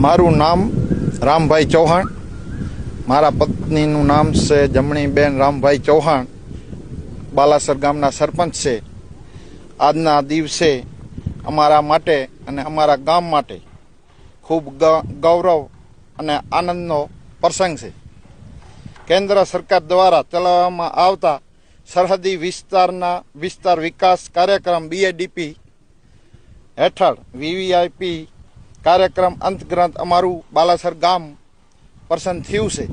મારું નામ રામભાઈ ચૌહાણ. મારા પત્નીનું નામ છે જમણીબેન રામભાઈ ચૌહાણ. બાલાસર ગામના સરપંચ છે. આજના દિવસે અમારા માટે અને અમારા ગામ માટે ખૂબ ગૌરવ અને આનંદનો પ્રસંગ છે. કેન્દ્ર સરકાર દ્વારા ચલાવવામાં આવતા સરહદી વિસ્તારના વિસ્તાર વિકાસ કાર્યક્રમ બીએડીપી હેઠળ વીવીઆઈપી કાર્યક્રમ અંતગ્રંથ અમારું બાલાસર ગામ પસંદ થયું છે.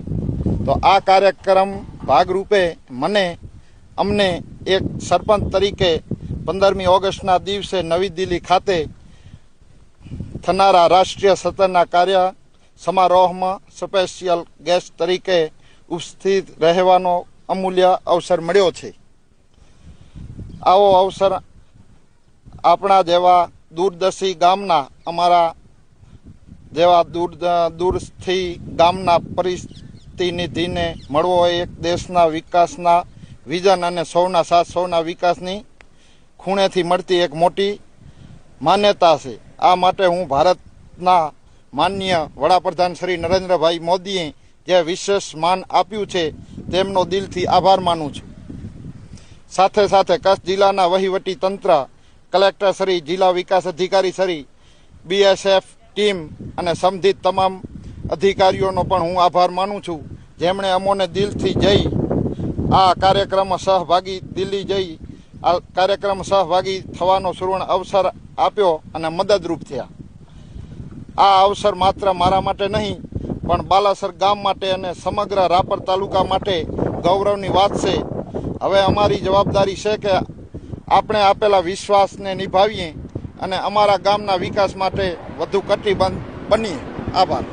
તો આ કાર્યક્રમ ભાગરૂપે મને, અમને એક સરપંચ તરીકે પંદરમી ઓગસ્ટના દિવસે નવી દિલ્હી ખાતે થનારા રાષ્ટ્રીય સત્રના કાર્ય સમારોહમાં સ્પેશિયલ ગેસ્ટ તરીકે ઉપસ્થિત રહેવાનો અમૂલ્ય અવસર મળ્યો છે. આવો અવસર આપણા જેવા દૂરદર્શી ગામના અમારા જેવા દૂર દૂરથી ગામના પરિસ્થિતિનિધિને મળવો એ એક દેશના વિકાસના વિઝન અને સૌના સાથ, સૌના વિકાસની ખૂણેથી મળતી એક મોટી માન્યતા છે. આ માટે હું ભારતના માન્ય વડાપ્રધાન શ્રી નરેન્દ્રભાઈ મોદીએ જે વિશેષ માન આપ્યું છે, તેમનો દિલથી આભાર માનું છું. સાથે સાથે કચ્છ જિલ્લાના વહીવટી તંત્ર કલેક્ટર શ્રી જિલ્લા વિકાસ અધિકારી શ્રી બીએસએફ ટીમ અને સંબંધિત તમામ અધિકારીઓનો પણ હું આભાર માનું છું. જેમણે અમોને દિલથી જઈ આ કાર્યક્રમમાં સહભાગી દિલ્હી જઈ આ કાર્યક્રમ સહભાગી થવાનો સુવર્ણ અવસર આપ્યો અને મદદરૂપ થયા. આ અવસર માત્ર મારા માટે નહીં, પણ બાલાસર ગામ માટે અને સમગ્ર રાપર તાલુકા માટે ગૌરવની વાત છે. હવે અમારી જવાબદારી છે કે આપણે આપેલા વિશ્વાસને નિભાવીએ અને અમારા ગામના વિકાસ માટે વધુ કટિબદ્ધ બનીએ. આભાર.